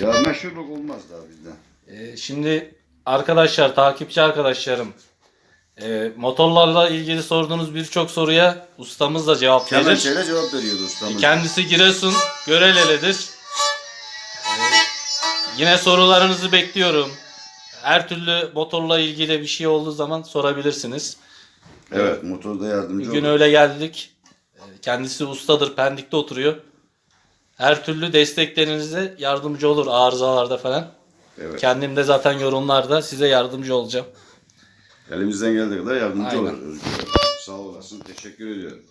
Ya meşhurluk olmaz daha bizden. Ee, şimdi arkadaşlar, takipçi arkadaşlarım e, motorlarla ilgili sorduğunuz birçok soruya ustamız da cevap verir. Kemençeyle cevap veriyordu ustamız. Kendisi Giresun Göreleli'dir. Ee, yine sorularınızı bekliyorum. Her türlü motorla ilgili bir şey olduğu zaman sorabilirsiniz. Evet motorda yardımcı Bugün olur. öyle geldik. Ee, Kendisi ustadır, Pendik'te oturuyor. Her türlü desteklerinize yardımcı olur arızalarda falan. Evet. Kendim de zaten yorumlarda size yardımcı olacağım. Elimizden geldiği kadar yardımcı Aynen. olur. Özgür. Sağ olasın. Teşekkür ediyorum.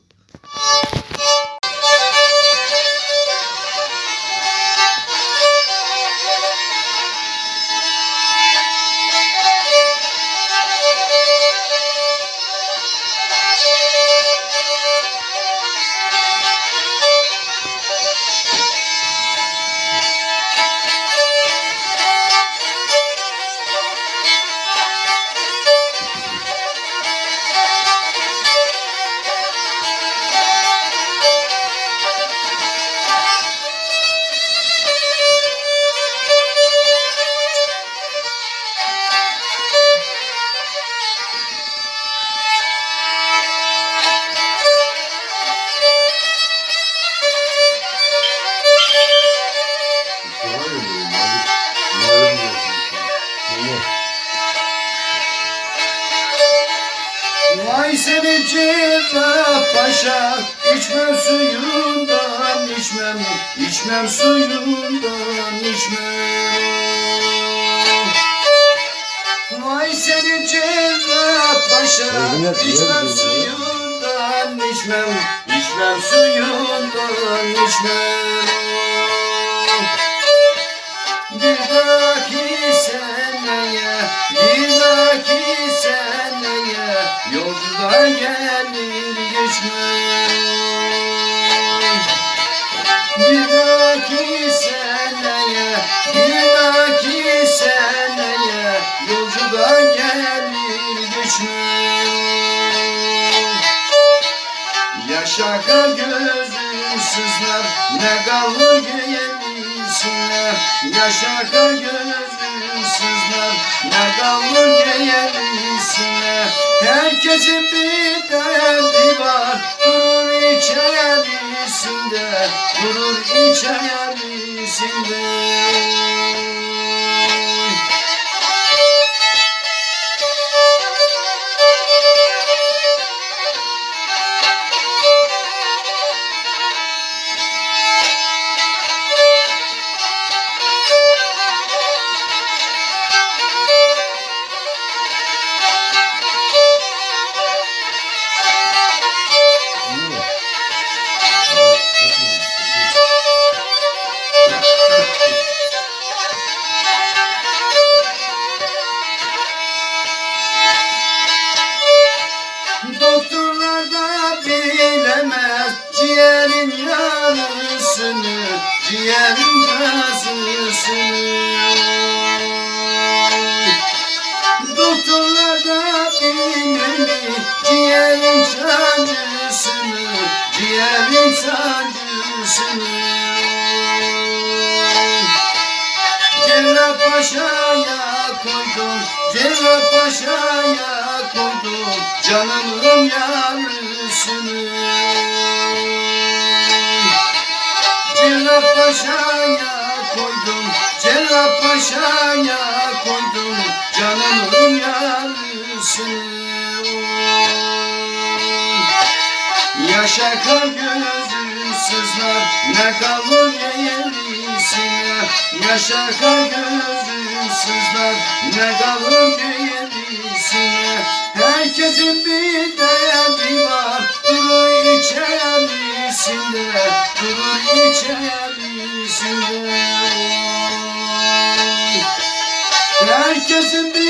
Cerrah paşa? İçmem suyundan içmem içmem suyundan içmem. Vay seni cerrah paşa. İçmem suyundan içmem içmem suyundan içmem. Bir dahaki seneye, bir dahaki seneye Yolcuda gelir geçmem Bir dahaki seneye, bir dahaki seneye Yolcuda gelir geçmem Yaşa kar gözüm Ne kalır gelirsinler Yaşa kar gözüm Ne kalır gelirsinler Herkesin bir derdi var. Durur içerisinde Durur içerisinde yarısını, ciğerin yarısını. Doktorlar da bilemez ciğerin sancısını, ciğerin sancısını. Cerrah Paşa'ya koydum, Cerrah Paşa'ya koydum canımın yarısını. Cerrah Paşa'ya koydum, Cerrah Paşa'ya koydum canımın yarısını. Yaşa kar gözüm sızlar Ne kalır gerisine Yaşa kar gözüm sızlar Ne kalır gerisine Herkesin bir derdi var Durur içerisinde Herkesin bir derdi